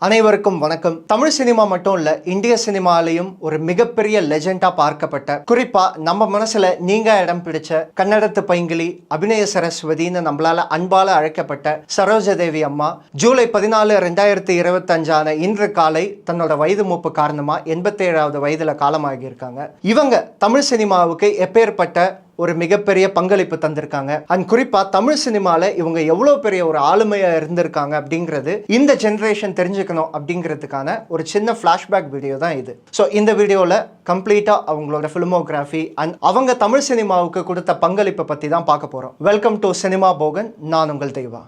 அனைவருக்கும் வணக்கம். தமிழ் சினிமா மட்டும் இல்ல இந்திய சினிமாலையும் ஒரு மிகப்பெரிய லெஜெண்டா பார்க்கப்பட்ட குறிப்பா நம்ம மனசுல நீங்க இடம் பிடிச்ச கன்னடத்து பைங்கிலி அபிநய சரஸ்வதினு நம்மளால அன்பால அழைக்கப்பட்ட சரோஜதேவி அம்மா ஜூலை பதினாலு ரெண்டாயிரத்தி இருபத்தஞ்சான இன்று காலை தன்னோட வயது மூப்பு காரணமா எண்பத்தேழாவது வயதுல காலமாகியிருக்காங்க. இவங்க தமிழ் சினிமாவுக்கு எப்பேற்பட்ட ஒரு மிகப்பெரிய பங்களிப்பு தந்திருக்காங்க. அண்ட் குறிப்பாக தமிழ் சினிமாவில் இவங்க எவ்வளோ பெரிய ஒரு ஆளுமையாக இருந்திருக்காங்க அப்படிங்கிறது இந்த ஜென்ரேஷன் தெரிஞ்சுக்கணும் அப்படிங்கிறதுக்கான ஒரு சின்ன ஃப்ளாஷ்பேக் வீடியோ தான் இது. ஸோ இந்த வீடியோவில் கம்ப்ளீட்டாக அவங்களோட ஃபிலிமோகிராஃபி அண்ட் அவங்க தமிழ் சினிமாவுக்கு கொடுத்த பங்களிப்பை பற்றி தான் பார்க்க போகிறோம் வெல்கம் டு சினிமா போகன் நான் உங்கள் தெய்வா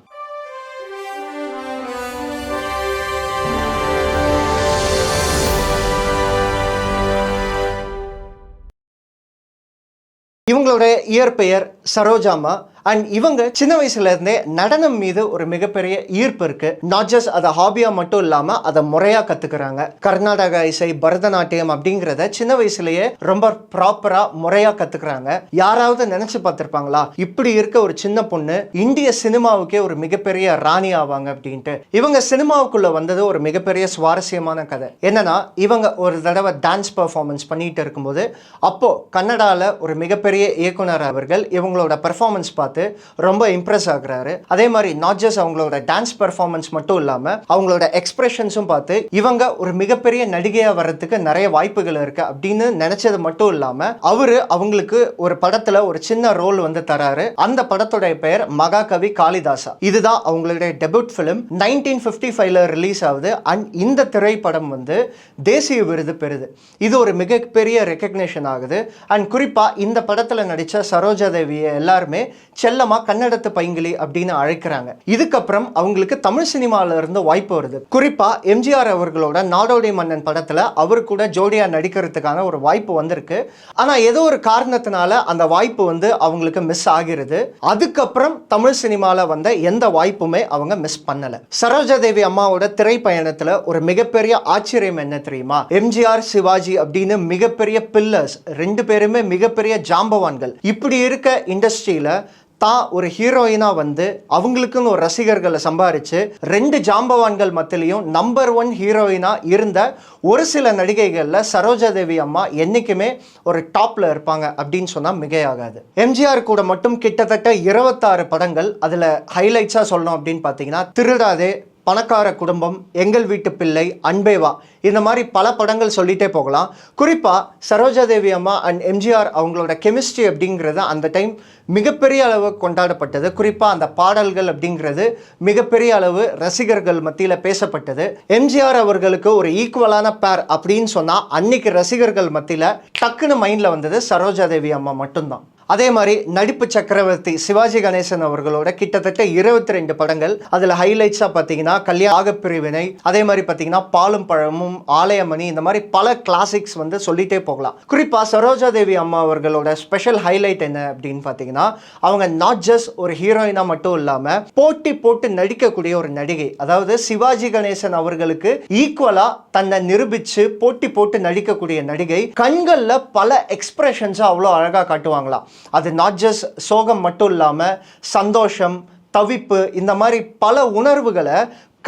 இவங்களோட இயற்பெயர் சரோஜாமா. அண்ட் இவங்க சின்ன வயசுல இருந்தே நடனம் மீது ஒரு மிகப்பெரிய ஈர்ப்பு இருக்கு. நாட் ஜஸ்ட் அதை ஹாபியா மட்டும் இல்லாம அதை முறையா கத்துக்கிறாங்க. கர்நாடக இசை பரதநாட்டியம் அப்படிங்கிறத சின்ன வயசுலயே ரொம்ப ப்ராப்பரா முறையா கத்துக்கிறாங்க. யாராவது நினைச்சு பார்த்திருப்பாங்களா? இப்படி இருக்க ஒரு சின்ன பொண்ணு இந்திய சினிமாவுக்கே ஒரு மிகப்பெரிய ராணி ஆவாங்க அப்படின்ட்டு. இவங்க சினிமாவுக்குள்ள வந்தது ஒரு மிகப்பெரிய சுவாரஸ்யமான கதை. என்னன்னா இவங்க ஒரு தடவை டான்ஸ் பர்ஃபார்மன்ஸ் பண்ணிட்டு இருக்கும்போது அப்போ கன்னடால ஒரு மிகப்பெரிய இயக்குனர் அவர்கள் இவங்களோட பர்ஃபார்மன்ஸ் பார்த்து ரொம்ப இம்ப்ரெஸ் ஆகுறாரு. அதே மாதிரி நாட் ஜஸ்ட் அவங்களோட டான்ஸ் பெர்ஃபார்மன்ஸ் மட்டும் இல்லாம அவங்களோட எக்ஸ்பிரஷன்ஸும் பார்த்து இவங்க ஒரு மிகப்பெரிய நடிகையா வர்றதுக்கு நிறைய வாய்ப்புகள் இருக்கு அப்படின்னு நினைச்சது மட்டும் இல்லாம அவரு அவங்களுக்கு ஒரு படத்துல ஒரு சின்ன ரோல் வந்து தராரு. அந்த படத்தோட பெயர் மகாகவி காளிதாசா. இதுதான் அவங்களுடைய டெபியூட் ஃபிலிம் நைன்டீன் ஃபிஃப்டி ஃபைவ்ல ரிலீஸ் ஆகுது. அண்ட் இந்த திரைப்படம் வந்து தேசிய விருது பெறுது. இது ஒரு மிகப்பெரிய ரெக்கக்னேஷன் ஆகுது. அண்ட் குறிப்பா இந்த படத்துல நடிச்ச சரோஜா தேவியை எல்லாருமே செல்லமா கன்னடத்து பைங்கிலி அப்படின்னு அழைக்கிறாங்க. இதுக்கப்புறம் அவங்களுக்கு தமிழ் சினிமால இருந்து வாய்ப்பு வருது. குறிப்பா எம்ஜிஆர் அவர்களோட நாடோடி மன்னன் படத்துல அவர் கூட ஜோடியா நடிக்கிறதுக்கான ஒரு வாய்ப்பு வந்திருக்கு. ஆனா ஏதோ ஒரு காரணத்தினால அந்த வாய்ப்பு வந்து அவங்களுக்கு மிஸ் ஆகிறது அதுக்கப்புறம் தமிழ் சினிமாவில் வந்த எந்த வாய்ப்புமே அவங்க மிஸ் பண்ணல. சரோஜா தேவி அம்மாவோட திரைப்பயணத்துல ஒரு மிகப்பெரிய ஆச்சரியம் என்ன தெரியுமா? எம்ஜிஆர் சிவாஜி அப்படின்னு மிகப்பெரிய பில்லர்ஸ் ரெண்டு பேருமே மிகப்பெரிய ஜாம்பவான்கள். இப்படி இருக்க இண்டஸ்ட்ரியில தான் ஒரு ஹீரோயினாக வந்து அவங்களுக்குன்னு ஒரு ரசிகர்களை சம்பாரித்து ரெண்டு ஜாம்பவான்கள் மத்தியிலையும் நம்பர் ஒன் ஹீரோயினாக இருந்த ஒரு சில நடிகைகளில் சரோஜா தேவி அம்மா என்றைக்குமே ஒரு டாப்பில் இருப்பாங்க அப்படின்னு சொன்னால் மிகையாகாது. எம்ஜிஆர் கூட மட்டும் கிட்டத்தட்ட இருபத்தாறு படங்கள் அதில் ஹைலைட்ஸாக சொல்லணும் அப்படின்னு பார்த்தீங்கன்னா திருடாதே பணக்கார குடும்பம் எங்கள் வீட்டு பிள்ளை அன்பேவா இந்த மாதிரி பல படங்கள் சொல்லிகிட்டே போகலாம். குறிப்பாக சரோஜா தேவி அம்மா அண்ட் எம்ஜிஆர் அவங்களோட கெமிஸ்ட்ரி அப்படிங்கிறது அந்த டைம் மிகப்பெரிய அளவு கொண்டாடப்பட்டது. குறிப்பாக அந்த பாடல்கள் அப்படிங்கிறது மிகப்பெரிய அளவு ரசிகர்கள் மத்தியில் பேசப்பட்டது. எம்ஜிஆர் அவர்களுக்கு ஒரு ஈக்குவலான பேர் அப்படின்னு சொன்னால் அன்னைக்கு ரசிகர்கள் மத்தியில் டக்குன்னு மைண்டில் வந்தது சரோஜா தேவி அம்மா மட்டும்தான். அதே மாதிரி நடிப்பு சக்கரவர்த்தி சிவாஜி கணேசன் அவர்களோட கிட்டத்தட்ட இருபத்தி ரெண்டு படங்கள். அதில் ஹைலைட்ஸாக பார்த்தீங்கன்னா கல்யாண பிரிவினை அதே மாதிரி பார்த்தீங்கன்னா பாலும் பழமும் ஆலயமணி இந்த மாதிரி பல கிளாசிக்ஸ் வந்து சொல்லிட்டே போகலாம். குறிப்பாக சரோஜா தேவி அம்மா அவர்களோட ஸ்பெஷல் ஹைலைட் என்ன அப்படின்னு பார்த்தீங்கன்னா அவங்க நாட் ஜஸ்ட் ஒரு ஹீரோயினாக மட்டும் இல்லாமல் போட்டி போட்டு நடிக்கக்கூடிய ஒரு நடிகை. அதாவது சிவாஜி கணேசன் அவர்களுக்கு ஈக்குவலாக தன்னை நிரூபித்து போட்டி போட்டு நடிக்கக்கூடிய நடிகை. கண்களில் பல எக்ஸ்பிரஷன்ஸை அவ்வளோ அழகாக காட்டுவாங்களாம். அது நாட் ஜஸ்ட் சோகம் மட்டும் இல்லாமல் சந்தோஷம் தவிப்பு இந்த மாதிரி பல உணர்வுகளை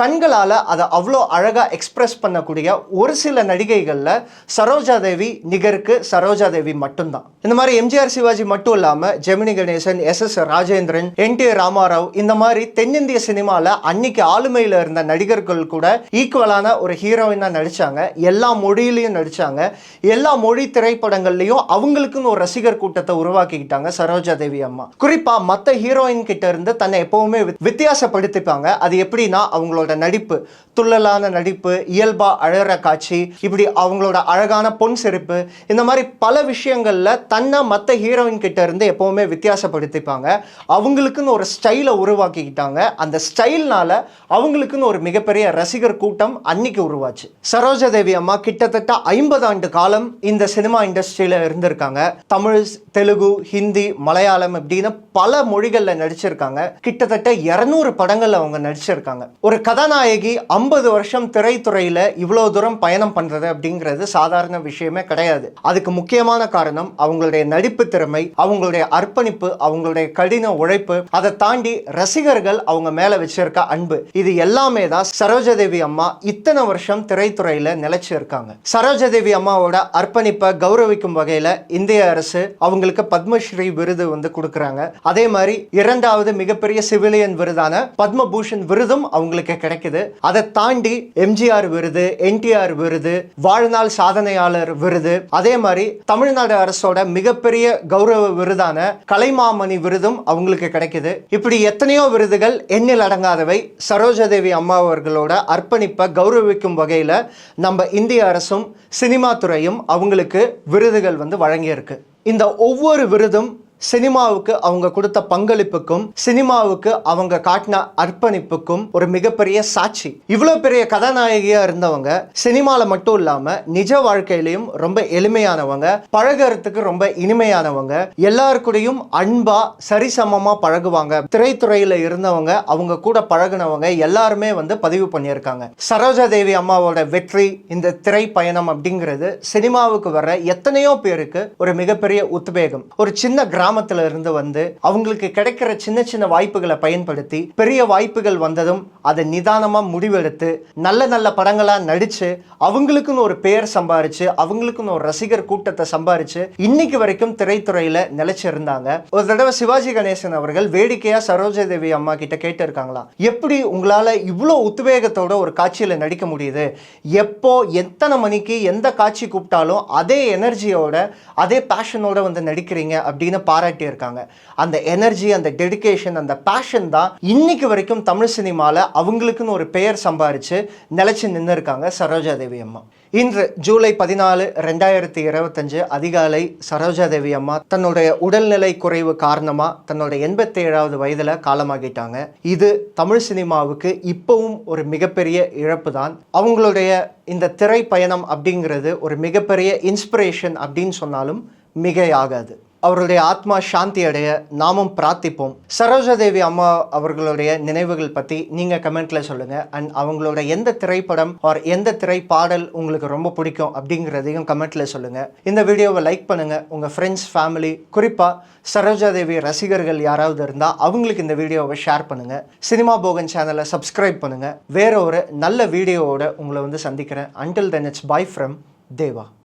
கண்களால் அதை அவ்வளோ அழகாக எக்ஸ்ப்ரெஸ் பண்ணக்கூடிய ஒரு சில நடிகைகளில் சரோஜா தேவி நிகருக்கு சரோஜா தேவி மட்டும்தான். இந்த மாதிரி எம்ஜிஆர் சிவாஜி மட்டும் இல்லாமல் Gemini Ganesan S S Rajendran N T Ramarao இந்த மாதிரி தென்னிந்திய சினிமாவில் அன்னைக்கு ஆளுமையில் இருந்த நடிகர்கள் கூட ஈக்குவலான ஒரு ஹீரோயினாக நடித்தாங்க எல்லா மொழியிலையும் நடித்தாங்க எல்லா மொழி திரைப்படங்கள்லையும் அவங்களுக்குன்னு ஒரு ரசிகர் கூட்டத்தை உருவாக்கிக்கிட்டாங்க சரோஜா தேவி அம்மா. குறிப்பாக மற்ற ஹீரோயின் கிட்ட இருந்து தன்னை எப்பவுமே வித்- வித்தியாசப்படுத்திப்பாங்க. அது எப்படின்னா அவங்களோட அவங்களோட நடிப்பு துள்ளலான நடிப்பு இயல்பாக அழகிற காட்சி இப்படி அவங்களோட அழகான பொன் சிரிப்பு இந்த மாதிரி பல விஷயங்களில் தன்னை மற்ற ஹீரோயின் கிட்ட இருந்து எப்போவுமே வித்தியாசப்படுத்திப்பாங்க. அவங்களுக்குன்னு ஒரு ஸ்டைலை உருவாக்கிக்கிட்டாங்க. அந்த ஸ்டைல்னால அவங்களுக்குன்னு ஒரு மிகப்பெரிய ரசிகர் கூட்டம் அன்னைக்கு உருவாச்சு. சரோஜா தேவி அம்மா கிட்டத்தட்ட ஐம்பது ஆண்டு காலம் இந்த சினிமா இண்டஸ்ட்ரியில் இருந்திருக்காங்க. தமிழ் தெலுங்கு ஹிந்தி மலையாளம் இப்படின்னு பல மொழிகளில் நடிச்சிருக்காங்க. கிட்டத்தட்ட இரநூறு படங்கள் அவங்க நடிச்சிருக்காங்க. ஒரு கதை கதாநாயகி ஐம்பது வருஷம் திரைத்துறையில் இவ்வளோ தூரம் பயணம் பண்ணுறது அப்படிங்கிறது சாதாரண விஷயமே கிடையாது. அதுக்கு முக்கியமான காரணம் அவங்களுடைய நடிப்பு திறமை அவங்களுடைய அர்ப்பணிப்பு அவங்களுடைய கடின உழைப்பு அதை தாண்டி ரசிகர்கள் அவங்க மேலே வச்சிருக்க அன்பு. இது எல்லாமே தான் சரோஜதேவி அம்மா இத்தனை வருஷம் திரைத்துறையில் நிலைச்சு இருக்காங்க சரோஜதேவி அம்மாவோட அர்ப்பணிப்பை கௌரவிக்கும் வகையில் இந்திய அரசு அவங்களுக்கு பத்மஸ்ரீ விருது வந்து கொடுக்குறாங்க. அதே மாதிரி இரண்டாவது மிகப்பெரிய சிவிலியன் விருதான பத்மபூஷன் விருதும் அவங்களுக்கு கிடைக்குது. அதை தாண்டி எம்ஜிஆர் விருது என்டிஆர் விருது வாழ்நாள் சாதனையாளர் விருது அதே மாதிரி தமிழ்நாடு அரசோட மிகப்பெரிய கௌரவ விருதான கலைமாமணி விருதும் அவங்களுக்கு கிடைக்குது. இப்படி எத்தனையோ விருதுகள் எண்ணில் அடங்காதவை. சரோஜாதேவி அம்மா அவர்களோட அர்ப்பணிப்பை கௌரவிக்கும் வகையில் நம்ம இந்திய அரசும் சினிமா துறையும் அவங்களுக்கு விருதுகள் வந்து வழங்கியிருக்கு. இந்த ஒவ்வொரு விருதும் சினிமாவுக்கு அவங்க கொடுத்த பங்களிப்புக்கும் சினிமாவுக்கு அவங்க காட்டின அர்ப்பணிப்புக்கும் ஒரு மிகப்பெரிய சாட்சி. இவ்வளோ பெரிய கதாநாயகியா இருந்தவங்க சினிமாவில் மட்டும் இல்லாம நிஜ வாழ்க்கையிலையும் ரொம்ப எளிமையானவங்க பழகுறதுக்கு ரொம்ப இனிமையானவங்க எல்லாருக்கூடையும் அன்பா சரிசமமாக பழகுவாங்க. திரைத்துறையில இருந்தவங்க அவங்க கூட பழகுனவங்க எல்லாருமே வந்து பதிவு பண்ணியிருக்காங்க. சரோஜா தேவி அம்மாவோட வெற்றி இந்த திரை பயணம் அப்படிங்கிறது சினிமாவுக்கு வர எத்தனையோ பேருக்கு ஒரு மிகப்பெரிய உத்வேகம். ஒரு சின்ன கிராமத்துல இருந்து வந்து அவங்களுக்கு கிடைக்கிற சின்ன சின்ன வாய்ப்புகளை பயன்படுத்தி பெரிய வாய்ப்புகள் வந்ததும் அதை நிதானமா முடிவெடுத்து நல்ல நல்ல படங்களா நடிச்சு அவங்களுக்குன்னு ஒரு பெயர் சம்பாரிச்சு அவங்களுக்குன்னு ஒரு ரசிகர் கூட்டத்தை சம்பாரிச்சு இன்னைக்கு வரைக்கும் திரைத்துறையில நிலைச்சிருந்தாங்க ஒரு தடவை சிவாஜி கணேசன் அவர்கள் வேடிக்கையா சரோஜா தேவி அம்மா கிட்ட கேட்டிருக்காங்களாம். எப்படி உங்களால இவ்வளோ உத்வேகத்தோட ஒரு காட்சியில நடிக்க முடியுது? எப்போ எத்தனை மணிக்கு எந்த காட்சி கூப்பிட்டாலும் அதே எனர்ஜியோட அதே பேஷனோட வந்து நடிக்கிறீங்க அப்படின்னு பா இருக்காங்க அந்த எனர்ஜி அந்த டெடிகேஷன் அந்த பேஷன் தான் இன்னைக்கு வரைக்கும் தமிழ் சினிமாவில் அவங்களுக்குன்னு ஒரு பெயர் சம்பாரித்து நிலைச்சு நின்று இருக்காங்க சரோஜா தேவி அம்மா. இன்று ஜூலை பதினாலு ரெண்டாயிரத்தி இருபத்தஞ்சு அதிகாலை சரோஜா தேவி அம்மா தன்னுடைய உடல்நிலை குறைவு காரணமாக தன்னோட எண்பத்தி ஏழாவது வயதில் காலமாகிட்டாங்க. இது தமிழ் சினிமாவுக்கு இப்போவும் ஒரு மிகப்பெரிய இழப்பு தான். அவங்களுடைய இந்த திரை பயணம் அப்படிங்கிறது ஒரு மிகப்பெரிய இன்ஸ்பிரேஷன் அப்படின்னு சொன்னாலும் மிகையாகாது. அவருடைய ஆத்மா சாந்தி அடைய நாமும் பிரார்த்திப்போம். சரோஜாதேவி அம்மா அவர்களுடைய நினைவுகள் பற்றி நீங்கள் கமெண்ட்டில் சொல்லுங்கள் அண்ட் அவங்களோட எந்த திரைப்படம் ஆர் எந்த திரைப்பாடல் உங்களுக்கு ரொம்ப பிடிக்கும் அப்படிங்கிறதையும் கமெண்ட்டில் சொல்லுங்கள் இந்த வீடியோவை லைக் பண்ணுங்கள் உங்கள் ஃப்ரெண்ட்ஸ் ஃபேமிலி குறிப்பாக சரோஜாதேவி ரசிகர்கள் யாராவது இருந்தால் அவங்களுக்கு இந்த வீடியோவை ஷேர் பண்ணுங்கள் சினிமா போகன் சேனலை சப்ஸ்கிரைப் பண்ணுங்கள் வேற ஒரு நல்ல வீடியோவோட உங்களை வந்து சந்திக்கிறேன். Until then it's bye from Deva